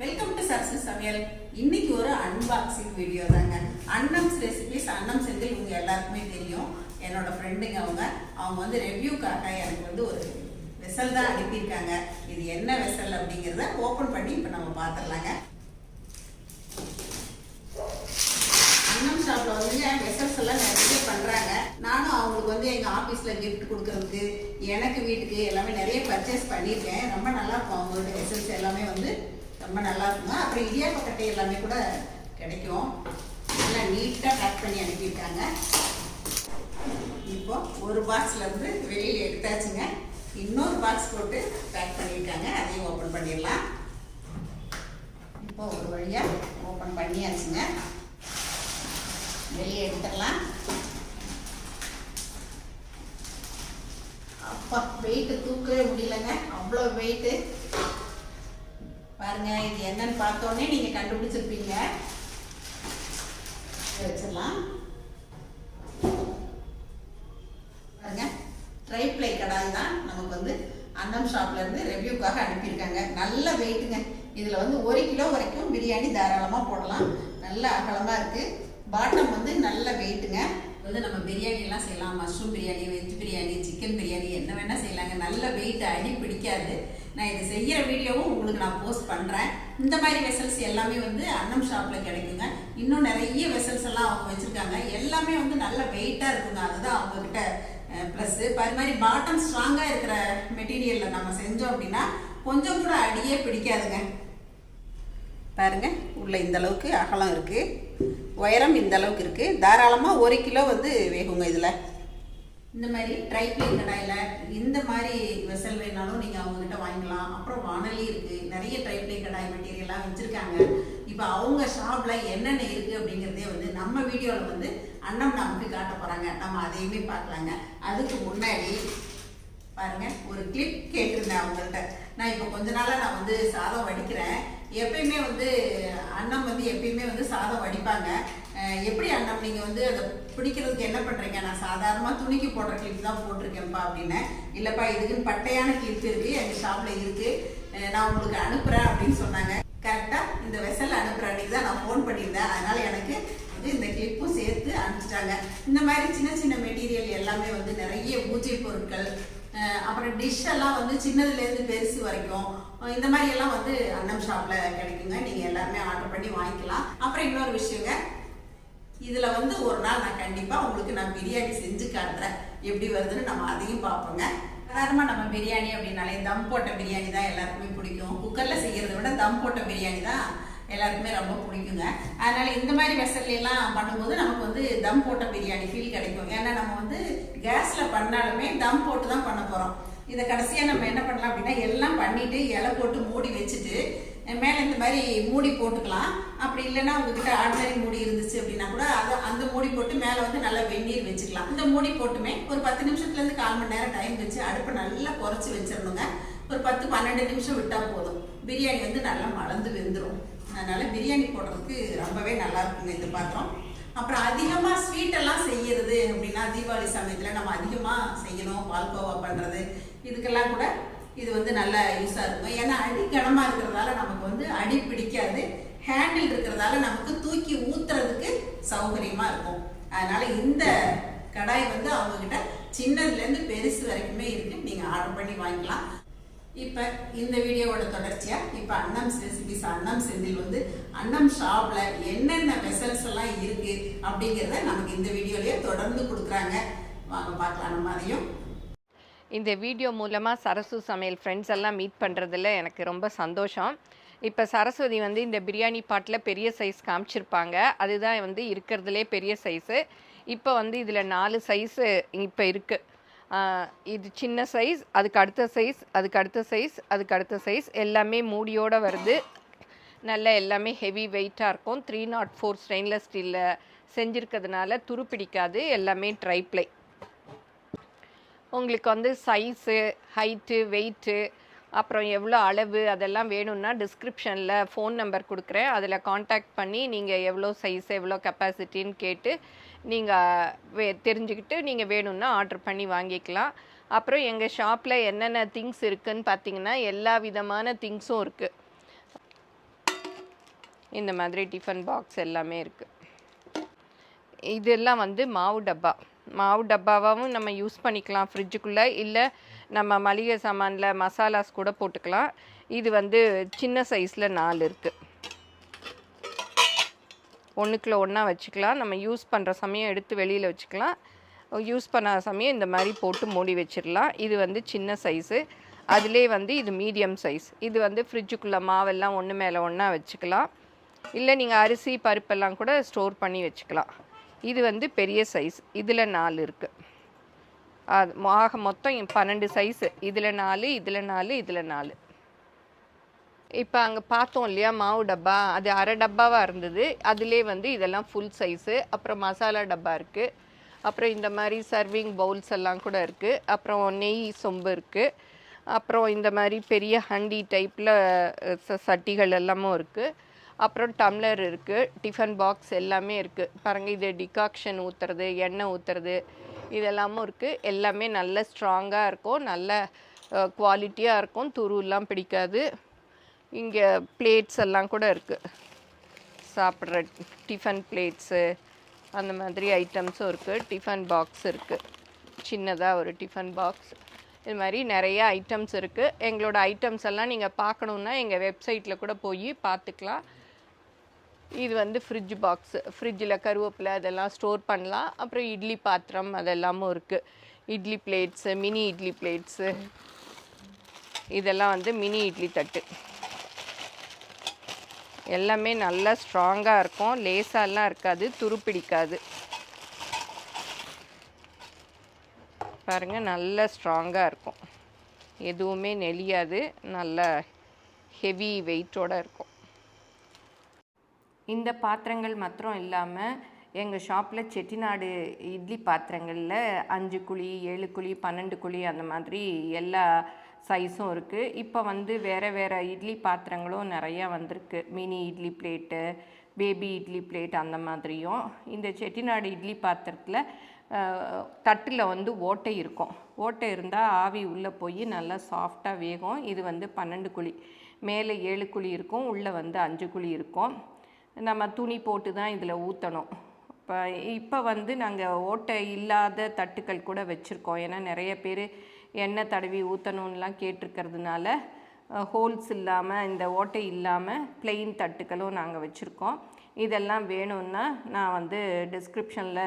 Welcome to Sarasu சமையல் இன்னைக்கு ஒரு அன்பாக்சிங் வீடியோ தாங்க. அன்னம்ஸ் ரெசிபிஸ் அன்னம் செந்தில் உங்க எல்லாருக்குமே தெரியும். என்னோட ஃப்ரெண்டுங்க அவங்க. அவங்க வந்து ரெவ்யூக்காக எனக்கு வந்து ஒரு வெசல் தான் அனுப்பியிருக்காங்க. இது என்ன வெசல் அப்படிங்கிறத ஓப்பன் பண்ணி இப்போ நம்ம பார்த்துடலாங்க அன்னம் ஷாப்ல வந்து வெசல்ஸ் எல்லாம் நிறைய பண்றாங்க. நானும் அவங்களுக்கு வந்து எங்க ஆபீஸ்ல கிஃப்ட் கொடுக்கறதுக்கு எனக்கு வீட்டுக்கு எல்லாமே நிறைய பர்ச்சேஸ் பண்ணியிருக்கேன். ரொம்ப நல்லா இருக்கும். அவங்களோட வெசல்ஸ் எல்லாமே வந்து ரொம்ப நல்லா இருக்குங்க அப்புறம் இடியாப்ப கட்டை எல்லாமே கூட கிடைக்கும். நல்லா நீட்டாக பேக் பண்ணி அனுப்பியிருக்காங்க. இப்போ ஒரு பாக்ஸ்லேருந்து வெளியில் எடுத்தாச்சுங்க. இன்னொரு பாக்ஸ் போட்டு பேக் பண்ணியிருக்காங்க. அதையும் ஓப்பன் பண்ணிடலாம். இப்போ ஒரு வழியாக ஓப்பன் பண்ணியாச்சுங்க. வெளியே எடுத்துடலாம். அப்பா வெயிட்டு தூக்கவே முடியலங்க. அவ்வளோ வெயிட்டு பாருங்க இது என்னன்னு பார்த்தோன்னே நீங்க கண்டுபிடிச்சிருப்பீங்க. வச்சிடலாம். பாருங்க ட்ரை பிளை கடாய் தான் நமக்கு வந்து அன்னம் ஷாப்ல இருந்து ரெவ்யூக்காக அனுப்பியிருக்காங்க. நல்ல வெயிட்டுங்க இதுல வந்து ஒரு கிலோ வரைக்கும் பிரியாணி தாராளமா போடலாம். நல்ல அகலமா இருக்கு. பாட்டம் வந்து நல்ல வெயிட்டுங்க வந்து நம்ம பிரியாணி எல்லாம் செய்யலாம். Mushroom biryani veg biryani chicken biryani என்ன வேணா செய்யலாங்க. நல்ல வெயிட் அடி பிடிக்காது. நான் இது செய்கிற வீடியோவும் உங்களுக்கு நான் போஸ்ட் பண்ணுறேன் இந்த மாதிரி வெசல்ஸ் எல்லாமே வந்து அன்னம் ஷாப்பில் கிடைக்குங்க. இன்னும் நிறைய வெசல்ஸ் எல்லாம் அவங்க வச்சுருக்காங்க. எல்லாமே வந்து நல்ல வெயிட்டாக இருக்குங்க. அதுதான் அவங்கக்கிட்ட ப்ளஸ்ஸு அது மாதிரி பாட்டம் ஸ்ட்ராங்காக இருக்கிற மெட்டீரியலில் நம்ம செஞ்சோம் அப்படின்னா கொஞ்சம் கூட அடியே பிடிக்காதுங்க. பாருங்க உள்ளே இந்த அளவுக்கு அகலம் இருக்குது உயரம் இந்த அளவுக்கு இருக்குது தாராளமாக ஒரு கிலோ வந்து வேகுங்க இதில். இந்த மாதிரி ட்ரைப்ளை கடாயில் இந்த மாதிரி வெசல் வேணாலும் நீங்கள் அவங்கக்கிட்ட வாங்கிக்கலாம். அப்புறம் வானலி இருக்குது நிறைய ட்ரைப்ளை கடாய் மெட்டீரியல்லாம் வச்சுருக்காங்க. இப்போ அவங்க ஷாப்பில் என்னென்ன இருக்குது அப்படிங்கிறதே வந்து நம்ம வீடியோவில் வந்து அண்ணம் நமக்கு காட்ட போகிறாங்க நம்ம அதையுமே பார்க்கலாங்க. அதுக்கு முன்னாடி பாருங்கள் ஒரு கிளிப் கேட்டிருந்தேன் அவங்கள்ட்ட. நான் இப்போ கொஞ்ச நாளாக நான் வந்து சாதம் வடிக்கிறேன். எப்பயுமே வந்து அண்ணன் வந்து எப்பயுமே வந்து சாதம் வடிப்பாங்க. எப்படி அண்ணம் நீங்கள் வந்து அதை பிடிக்கிறதுக்கு என்ன பண்ணுறீங்க நான் சாதாரணமாக துணிக்கு போடுற கிளிப் தான் போட்டிருக்கேன்ப்பா அப்படின்னு. இல்லைப்பா இதுக்குன்னு பட்டையான கிளிப் இருக்கு எங்கள் ஷாப்பில் இருக்கு. நான் உங்களுக்கு அனுப்புகிறேன் அப்படின்னு சொன்னாங்க. கரெக்டாக இந்த வெசல் அனுப்புகிற அன்னைக்கு தான் நான் ஃபோன் பண்ணியிருந்தேன். அதனால் எனக்கு வந்து இந்த கிளிப்பும் சேர்த்து அனுப்பிச்சிட்டாங்க. இந்த மாதிரி சின்ன சின்ன மெட்டீரியல் எல்லாமே வந்து நிறைய பூஜை பொருட்கள் அப்புறம் டிஷ் எல்லாம் வந்து சின்னதுலேருந்து பெருசு வரைக்கும் இந்த மாதிரி எல்லாம் வந்து அன்னம் ஷாப்பில் கிடைக்குங்க. நீங்கள் எல்லாருமே ஆர்டர் பண்ணி வாங்கிக்கலாம். அப்புறம் இன்னொரு விஷயங்க. இதில் வந்து ஒரு நாள் நான் கண்டிப்பாக உங்களுக்கு நான் பிரியாணி செஞ்சு காட்டுறேன். எப்படி வருதுன்னு நம்ம அதையும் பார்ப்போங்க. சாதாரணமாக நம்ம பிரியாணி அப்படின்னாலே தம் போட்ட பிரியாணி தான் எல்லாருக்குமே பிடிக்கும். குக்கரில் செய்கிறத விட தம் போட்ட பிரியாணி தான் எல்லாருக்குமே ரொம்ப பிடிக்குங்க. அதனால் இந்த மாதிரி வெசல்லாம் பண்ணும்போது நமக்கு வந்து தம் போட்ட பிரியாணி ஃபீல் கிடைக்கும். ஏன்னா நம்ம வந்து கேஸில் பண்ணாலுமே தம் போட்டு தான் பண்ண போகிறோம் இதை கடைசியாக நம்ம என்ன பண்ணலாம் அப்படின்னா எல்லாம் பண்ணிவிட்டு இலை போட்டு மூடி வச்சுட்டு மேலே இந்த மாதிரி மூடி போட்டுக்கலாம். அப்படி இல்லைன்னா உங்ககிட்ட ஆர்டினரி மூடி இருந்துச்சு அப்படின்னா கூட அதை அந்த மூடி போட்டு மேலே வந்து நல்லா வெந்நீர் வச்சுக்கலாம். இந்த மூடி போட்டுமே ஒரு பத்து நிமிஷத்துலேருந்து கால் மணி நேரம் டைம் வச்சு அடுப்பை நல்லா குறைச்சி வச்சிடணுங்க. ஒரு பத்து பன்னெண்டு நிமிஷம் விட்டால் போதும். பிரியாணி வந்து நல்லா மலர்ந்து வெந்துடும் அதனால் பிரியாணி போடுறதுக்கு ரொம்பவே நல்லா இருக்குங்க இந்த பாத்திரம். அப்புறம் அதிகமாக ஸ்வீட்டெல்லாம் செய்யறது அப்படின்னா தீபாவளி சமயத்தில் நம்ம அதிகமாக செய்யணும் பால்கோவா பண்ணுறது இதுக்கெல்லாம் கூட இது வந்து நல்லா யூஸாக இருக்கும். ஏன்னா அடி கனமாக இருக்கிறதால நமக்கு வந்து அடி பிடிக்காது. ஹேண்டில் இருக்கிறதால நமக்கு தூக்கி ஊத்துறதுக்கு சௌகரியமாக இருக்கும். அதனால் இந்த கடாய் வந்து அவங்கக்கிட்ட சின்னதுலேருந்து பெருசு வரைக்குமே இருக்கு. நீங்கள் ஆர்டர் பண்ணி வாங்கிக்கலாம். இப்போ இந்த வீடியோவோட தொடர்ச்சியாக இப்போ அன்னம் ரெசிபிஸ் அன்னம் செந்தில் வந்து அன்னம் ஷாப்பில் என்னென்ன வெசல்ஸ் எல்லாம் இருக்குது அப்படிங்கிறத நமக்கு இந்த வீடியோலேயே தொடர்ந்து கொடுக்குறாங்க. வாங்க பார்க்கலாம் நம்ம அதையும். இந்த வீடியோ மூலமாக சரசு சமையல் ஃப்ரெண்ட்ஸ் எல்லாம் மீட் பண்ணுறதுல எனக்கு ரொம்ப சந்தோஷம். இப்போ சரஸ்வதி வந்து இந்த பிரியாணி பாட்டில் பெரிய சைஸ் காமிச்சிருப்பாங்க. அதுதான் வந்து இருக்கிறதுலே பெரிய சைஸு இப்போ வந்து இதில் நாலு சைஸு இப்போ இருக்குது இது சின்ன சைஸ் அதுக்கு அடுத்த சைஸ் அதுக்கு அடுத்த சைஸ் அதுக்கு அடுத்த சைஸ் எல்லாமே மூடியோடு வருது. நல்ல எல்லாமே ஹெவி வெயிட்டாக இருக்கும். த்ரீ நாட் ஃபோர் ஸ்டெயின்லெஸ் ஸ்டீலில் செஞ்சுருக்கிறதுனால துரு பிடிக்காது எல்லாமே ட்ரைப்ளை உங்களுக்கு வந்து சைஸு ஹைட்டு வெயிட்டு அப்புறம் எவ்வளோ அளவு அதெல்லாம் வேணும்னா டிஸ்கிரிப்ஷனில் ஃபோன் நம்பர் கொடுக்குறேன். அதில் காண்டாக்ட் பண்ணி நீங்கள் எவ்வளோ சைஸ் எவ்வளோ கெப்பாசிட்டின்னு கேட்டு நீங்கள் வே தெரிஞ்சுக்கிட்டு நீங்கள் வேணும்னா ஆர்டர் பண்ணி வாங்கிக்கலாம். அப்புறம் எங்கள் ஷாப்பில் என்னென்ன திங்ஸ் இருக்குன்னு பார்த்தீங்கன்னா எல்லா விதமான திங்ஸும் இருக்குது இந்த மாதிரி டிஃபன் பாக்ஸ் எல்லாமே இருக்குது இதெல்லாம் வந்து மாவு டப்பா. மாவு டப்பாவாகவும் நம்ம யூஸ் பண்ணிக்கலாம் ஃப்ரிட்ஜுக்குள்ளே இல்லை நம்ம மளிகை சாமானில் மசாலாஸ் கூட போட்டுக்கலாம். இது வந்து சின்ன சைஸில் நாலு இருக்குது ஒன்றுக்குள்ள ஒன்றா வச்சுக்கலாம். நம்ம யூஸ் பண்ணுற சமயம் எடுத்து வெளியில் வச்சுக்கலாம். யூஸ் பண்ணாத சமயம் இந்த மாதிரி போட்டு மூடி வச்சிடலாம். இது வந்து சின்ன சைஸு அதிலே வந்து இது மீடியம் சைஸ் இது வந்து ஃப்ரிட்ஜுக்குள்ளே மாவெல்லாம் ஒன்று மேலே ஒன்றா வச்சுக்கலாம். இல்லை நீங்கள் அரிசி பருப்பெல்லாம் கூட ஸ்டோர் பண்ணி வச்சுக்கலாம். இது வந்து பெரிய சைஸ் இதில் நாலு இருக்குது அது ஆக மொத்தம் பன்னெண்டு சைஸு இதில் நாலு இதில் நாலு இதில் நாலு. இப்போ அங்கே பார்த்தோம் இல்லையா மாவு டப்பா? அது அரை டப்பாவாக இருந்தது. அதிலே வந்து இதெல்லாம் ஃபுல் சைஸு அப்புறம் மசாலா டப்பா இருக்குது அப்புறம் இந்த மாதிரி சர்விங் பவுல்ஸ் எல்லாம் கூட இருக்குது அப்புறம் நெய் சொம்பு இருக்குது அப்புறம் இந்த மாதிரி பெரிய ஹண்டி டைப்பில் சட்டிகள் எல்லாமும் இருக்குது அப்புறம் டம்ளர் இருக்குது டிஃபன் பாக்ஸ் எல்லாமே இருக்குது பாருங்கள் இது டிகாக்ஷன் ஊற்றுறது எண்ணெய் ஊற்றுறது இதெல்லாமும் இருக்குது எல்லாமே நல்ல ஸ்ட்ராங்காக இருக்கும் நல்ல குவாலிட்டியாக இருக்கும். துருவெல்லாம் பிடிக்காது. இங்கே பிளேட்ஸ் எல்லாம் கூட இருக்குது சாப்பிட்ற டிஃபன் பிளேட்ஸு அந்த மாதிரி ஐட்டம்ஸும் இருக்குது டிஃபன் பாக்ஸ் இருக்குது சின்னதாக ஒரு டிஃபன் பாக்ஸ். இது மாதிரி நிறைய ஐட்டம்ஸ் இருக்குது எங்களோட ஐட்டம்ஸ் எல்லாம் நீங்கள் பார்க்கணுன்னா எங்கள் வெப்சைட்டில் கூட போய் பார்த்துக்கலாம். இது வந்து ஃப்ரிட்ஜ் பாக்ஸ் ஃப்ரிட்ஜில் கருவேப்பிலை அதெல்லாம் ஸ்டோர் பண்ணலாம். அப்புறம் இட்லி பாத்திரம் அதெல்லாமும் இருக்குது idli plates mini idli plates இதெல்லாம் வந்து மினி இட்லி தட்டு. எல்லாமே நல்லா ஸ்ட்ராங்காக இருக்கும். லேசாலாம் இருக்காது. துருப்பிடிக்காது பாருங்கள் நல்லா ஸ்ட்ராங்காக இருக்கும். எதுவுமே நெளியாது. நல்லா ஹெவி வெயிட்டோட இருக்கும். இந்த பாத்திரங்கள் மாத்திரம் இல்லாமல் எங்கள் ஷாப்பில் செட்டிநாடு இட்லி பாத்திரங்களில் அஞ்சு குழி ஏழு குழி பன்னெண்டு குழி அந்த மாதிரி எல்லா சைஸும் இருக்குது இப்போ வந்து வேறு வேறு இட்லி பாத்திரங்களும் நிறையா வந்திருக்கு. Mini idli plate baby idli plate அந்த மாதிரியும். இந்த செட்டிநாடு இட்லி பாத்திரத்தில் தட்டில் வந்து ஓட்டை இருக்கும். ஓட்டை இருந்தால் ஆவி உள்ளே போய் நல்லா சாஃப்டாக வேகும். இது வந்து பன்னெண்டு குழி. மேலே ஏழு குழி இருக்கும். உள்ளே வந்து அஞ்சு குழி இருக்கும். நம்ம துணி போட்டு தான் இதில் ஊற்றணும் இப்போ இப்போ வந்து நாங்கள் ஓட்டை இல்லாத தட்டுக்கள் கூட வச்சுருக்கோம். ஏன்னா நிறைய பேர் எண்ணெய் தடவி ஊற்றணும்லாம் கேட்டிருக்கிறதுனால ஹோல்ஸ் இல்லாமல் இந்த ஓட்டை இல்லாமல் பிளெயின் தட்டுக்களும் நாங்கள் வச்சுருக்கோம். இதெல்லாம் வேணும்னா நான் வந்து டிஸ்கிரிப்ஷனில்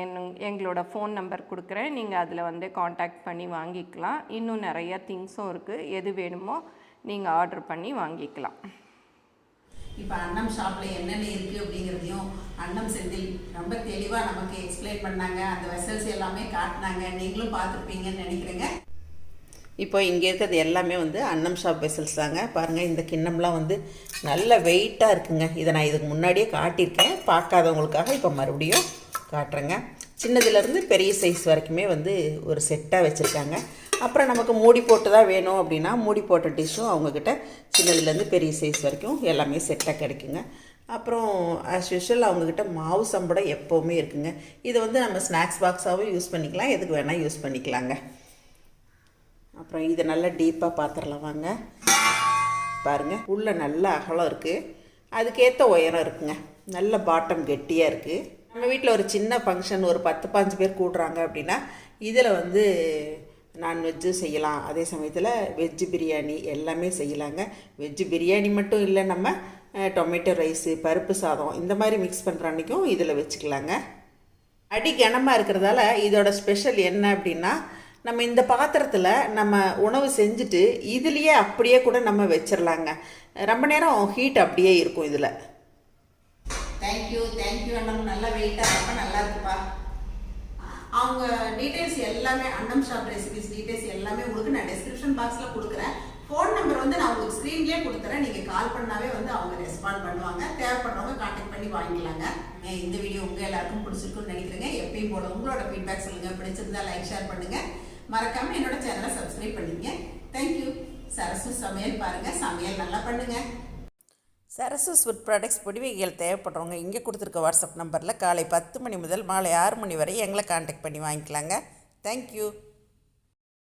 என் எங்களோட ஃபோன் நம்பர் கொடுக்குறேன். நீங்கள் அதில் வந்து காண்டாக்ட் பண்ணி வாங்கிக்கலாம். இன்னும் நிறையா திங்ஸும் இருக்குது எது வேணுமோ நீங்கள் ஆர்டர் பண்ணி வாங்கிக்கலாம். இப்போ அன்னம் ஷாப்பில் என்னென்ன இருக்குது அப்படிங்கிறதையும் அன்னம் செந்தில் ரொம்ப தெளிவாக நமக்கு எக்ஸ்பிளைன் பண்ணாங்க. அந்த வெசல்ஸ் எல்லாமே காட்டினாங்க. நீங்களும் பார்த்துருப்பீங்கன்னு நினைக்கிறேங்க. இப்போ இங்கே இருக்கிறது எல்லாமே வந்து அன்னம் ஷாப் வெசல்ஸ் தாங்க. பாருங்கள் இந்த கிண்ணம்லாம் வந்து நல்ல வெயிட்டாக இருக்குங்க. இதை நான் இதுக்கு முன்னாடியே காட்டியிருக்கேன். பார்க்காதவங்களுக்காக இப்போ மறுபடியும் காட்டுறேங்க. சின்னதுலேருந்து பெரிய சைஸ் வரைக்குமே வந்து ஒரு செட்டாக வச்சுருக்காங்க. அப்புறம் நமக்கு மூடி போட்டு தான் வேணும் அப்படின்னா மூடி போட்ட டிஷ்ஷும் அவங்கக்கிட்ட சின்னதுலேருந்து பெரிய சைஸ் வரைக்கும் எல்லாமே செட்டாக கிடைக்குங்க. அப்புறம் ஆஸ் யூஷுவல் அவங்கக்கிட்ட மாவு சம்படம் எப்போவுமே இருக்குங்க. இதை வந்து நம்ம ஸ்நாக்ஸ் பாக்ஸாகவும் யூஸ் பண்ணிக்கலாம். எதுக்கு வேணால் யூஸ் பண்ணிக்கலாங்க. அப்புறம் இதை நல்லா டீப்பாக பாத்திரலாம் வாங்க. பாருங்கள் உள்ளே நல்ல அகலம் இருக்குது அதுக்கேற்ற உயரம் இருக்குங்க. நல்ல பாட்டம் கெட்டியாக இருக்குது நம்ம வீட்டில் ஒரு சின்ன ஃபங்க்ஷன் ஒரு பத்து பாஞ்சு பேர் கூடுறாங்க அப்படின்னா இதில் வந்து நான்வெஜ்ஜு செய்யலாம். அதே சமயத்தில் வெஜ்ஜு பிரியாணி எல்லாமே செய்யலாங்க. வெஜ்ஜு பிரியாணி மட்டும் இல்லை நம்ம டொமேட்டோ ரைஸு பருப்பு சாதம் இந்த மாதிரி மிக்ஸ் பண்ணுற அன்றைக்கும் இதில் வச்சுக்கலாங்க. அடி கனமாக இருக்கிறதால இதோட ஸ்பெஷல் என்ன அப்படின்னா நம்ம இந்த பாத்திரத்தில் நம்ம உணவு செஞ்சுட்டு இதுலேயே அப்படியே கூட நம்ம வச்சிடலாங்க ரொம்ப நேரம் ஹீட் அப்படியே இருக்கும் இதில். தேங்க்யூ தேங்க்யூ அண்ணம் நல்ல வெயிட்டாக ரொம்ப நல்லா இருக்குப்பா. அவங்க டீட்டெயில்ஸ் எல்லாமே அன்னம் ஷாப் ரெசிபிஸ் டீட்டெயில்ஸ் எல்லாமே உங்களுக்கு நான் டிஸ்கிரிப்ஷன் பாக்ஸில் கொடுக்குறேன். ஃபோன் நம்பர் வந்து நான் உங்களுக்கு ஸ்க்ரீன்லேயே கொடுத்துறேன். நீங்கள் கால் பண்ணாவே வந்து அவங்க ரெஸ்பாண்ட் பண்ணுவாங்க. தேவைப்படுறவங்க கான்டாக்ட் பண்ணி வாங்கிக்கலாங்க. இந்த வீடியோ உங்கள் எல்லாருக்கும் பிடிச்சிருக்குன்னு நினைக்கிறேங்க. எப்பயும் போல உங்களோட ஃபீட்பேக் சொல்லுங்கள் பிடிச்சிருந்தா லைக் ஷேர் பண்ணுங்கள் மறக்காமல் என்னோட சேனலை சப்ஸ்கிரைப் பண்ணிங்க தேங்க்யூ சரசு சமையல் பாருங்கள் சமையல் நல்லா பண்ணுங்கள் சரஸ்வஸ் ஃபுட் ப்ராடக்ட்ஸ் பொடிவைகள் தேவைப்படுறவங்க இங்கே கொடுத்துருக்க வாட்ஸ்அப் நம்பரில் காலை பத்து மணி முதல் மாலை ஆறு மணி வரை எங்களை காண்டாக்ட் பண்ணி வாங்கிக்கலாங்க. தேங்க்யூ